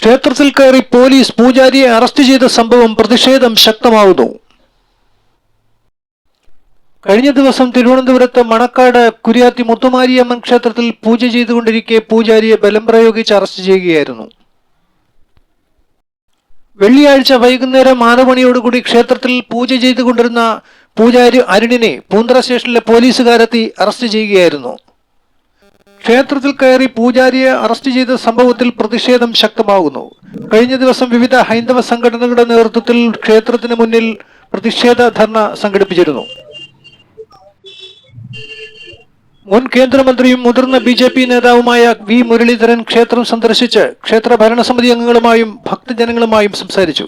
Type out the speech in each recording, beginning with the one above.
ക്ഷേത്രത്തിൽ കയറി police പൂജാരിയെ arrest ചെയ്ത സംഭവം പ്രതിഷേധം ശക്തമാവുന്നു. കഴിഞ്ഞ ദിവസം തിരുവനന്തപുരത്ത് മണക്കാട് കുര്യാത്തി മുത്തുമാരിയമ്മൻ ക്ഷേത്രത്തിൽ പൂജ ചെയ്തുകൊണ്ടിരിക്കെ പൂജാരിയെ ബലം പ്രയോഗിച്ച് അറസ്റ്റ് ചെയ്യുകയായിരുന്നു. വെള്ളിയാഴ്ച വൈകുന്നേരം ആറു മണിയോടുകൂടി ക്ഷേത്രത്തിൽ പൂജ ചെയ്തുകൊണ്ടിരുന്ന പൂജാരി അരുണിനെ പൂന്തറ സ്റ്റേഷനിലെ പോലീസുകാരെത്തി അറസ്റ്റ് ചെയ്യുകയായിരുന്നു. ക്ഷേത്രത്തിൽ കയറി പൂജാരിയെ അറസ്റ്റ് ചെയ്ത സംഭവത്തിൽ പ്രതിഷേധം ശക്തമാകുന്നു. കഴിഞ്ഞ ദിവസം വിവിധ ഹൈന്ദവ സംഘടനകളുടെ നേതൃത്വത്തിൽ ക്ഷേത്രത്തിന് മുന്നിൽ പ്രതിഷേധ ധർണ സംഘടിപ്പിച്ചിരുന്നു. മുൻ കേന്ദ്രമന്ത്രിയും മുതിർന്ന ബി ജെ പി നേതാവുമായ വി മുരളീധരൻ ക്ഷേത്രം സന്ദർശിച്ച് ക്ഷേത്ര ഭരണസമിതി അംഗങ്ങളുമായും ഭക്തജനങ്ങളുമായും സംസാരിച്ചു.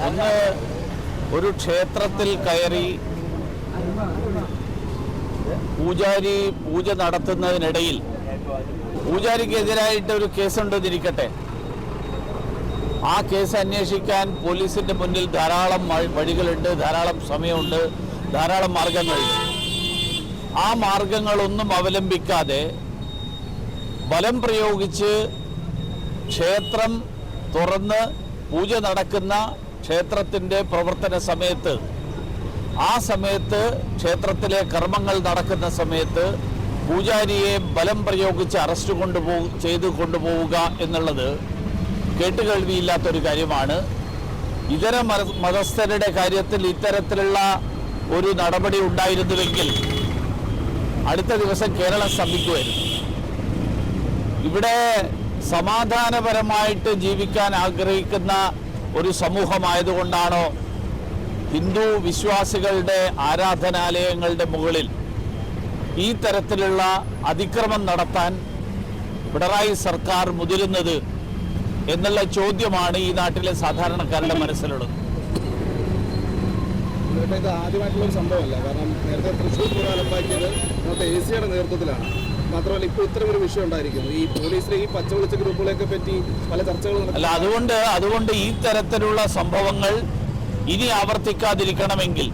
ഒന്ന് ഒരു ക്ഷേത്രത്തിൽ കയറി പൂജാരി പൂജ നടത്തുന്നതിനിടയിൽ പൂജാരിക്കെതിരായിട്ട് ഒരു കേസുണ്ടെന്നിരിക്കട്ടെ ആ കേസ് അന്വേഷിക്കാൻ പോലീസിന്റെ മുന്നിൽ ധാരാളം വഴികളുണ്ട് ധാരാളം സമയമുണ്ട് ധാരാളം മാർഗങ്ങളുണ്ട്. ആ മാർഗങ്ങളൊന്നും അവലംബിക്കാതെ ബലം പ്രയോഗിച്ച് ക്ഷേത്രം തുറന്ന് പൂജ നടക്കുന്ന ക്ഷേത്രത്തിന്റെ പ്രവർത്തന സമയത്ത് ആ സമയത്ത് ക്ഷേത്രത്തിലെ കർമ്മങ്ങൾ നടക്കുന്ന സമയത്ത് പൂജാരിയെ ബലം പ്രയോഗിച്ച് അറസ്റ്റ് കൊണ്ടുപോ ചെയ്ത് കൊണ്ടുപോവുക എന്നുള്ളത് കേട്ടുകേൾവിയില്ലാത്തൊരു കാര്യമാണ്. ഇതര മത മതസ്ഥരുടെ കാര്യത്തിൽ ഇത്തരത്തിലുള്ള ഒരു നടപടി ഉണ്ടായിരുന്നുവെങ്കിൽ അടുത്ത ദിവസം കേരളം സ്തംഭിക്കുമായിരുന്നു. ഇവിടെ സമാധാനപരമായിട്ട് ജീവിക്കാൻ ആഗ്രഹിക്കുന്ന ഒരു സമൂഹമായതുകൊണ്ടാണോ ഹിന്ദു വിശ്വാസികളുടെ ആരാധനാലയങ്ങളുടെ മുകളിൽ ഈ തരത്തിലുള്ള അതിക്രമം നടത്താൻ പിണറായി സർക്കാർ മുതിരുന്നത് എന്നുള്ള ചോദ്യമാണ് ഈ നാട്ടിലെ സാധാരണക്കാരുടെ മനസ്സിലുള്ളത്. ആദ്യമായിട്ടുള്ള ഒരു സംഭവമല്ല. കാരണം നേരത്തെ തൃശ്ശൂർ അലമ്പാക്കിയത് നമ്മുടെ എ സിയുടെ നേതൃത്വത്തിലാണ്. മാത്രമല്ല ഇപ്പോൾ ഇത്തരം ഒരു വിഷയം ഉണ്ടായിരിക്കുന്നു. ഈ പോലീസിലെ ഈ പച്ചവെളിച്ച ഗ്രൂപ്പുകളെയൊക്കെ പറ്റി പല ചർച്ചകളും അല്ല അതുകൊണ്ട് അതുകൊണ്ട് ഈ തരത്തിലുള്ള സംഭവങ്ങൾ ഇനി ആവർത്തിക്കാതിരിക്കണമെങ്കിൽ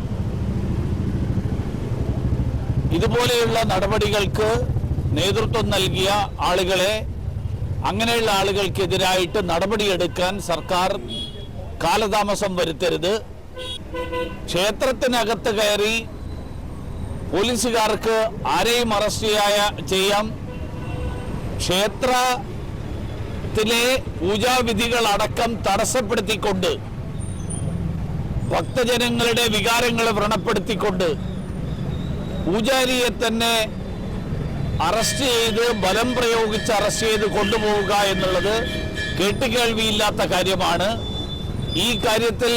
ഇതുപോലെയുള്ള നടപടികൾക്ക് നേതൃത്വം നൽകിയ ആളുകളെ അങ്ങനെയുള്ള ആളുകൾക്കെതിരായിട്ട് നടപടിയെടുക്കാൻ സർക്കാർ കാലതാമസം വരുത്തരുത്. ക്ഷേത്രത്തിനകത്ത് കയറി പോലീസുകാർക്ക് ആരെയും അറസ്റ്റ് ചെയ്യായ ചെയ്യാം. ക്ഷേത്രത്തിലെ പൂജാവിധികൾ അടക്കം തടസ്സപ്പെടുത്തിക്കൊണ്ട് ഭക്തജനങ്ങളുടെ വികാരങ്ങളെ വ്രണപ്പെടുത്തിക്കൊണ്ട് പൂജാരിയെ തന്നെ അറസ്റ്റ് ചെയ്ത് ബലം പ്രയോഗിച്ച് അറസ്റ്റ് ചെയ്ത് കൊണ്ടുപോവുക എന്നുള്ളത് കേട്ടുകേൾവിയില്ലാത്ത കാര്യമാണ്. ഈ കാര്യത്തിൽ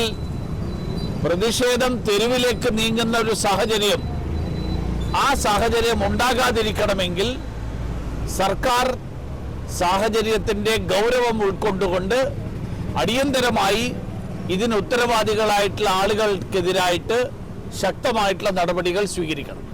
പ്രതിഷേധം തെരുവിലേക്ക് നീങ്ങുന്ന ഒരു സാഹചര്യം ആ സാഹചര്യം ഉണ്ടാകാതിരിക്കണമെങ്കിൽ സർക്കാർ സാഹചര്യത്തിന്റെ ഗൗരവം ഉൾക്കൊണ്ടുകൊണ്ട് അടിയന്തരമായി ഇതിന് ഉത്തരവാദികളായിട്ടുള്ള ആളുകൾക്കെതിരായിട്ട് ശക്തമായിട്ടുള്ള നടപടികൾ സ്വീകരിക്കണം.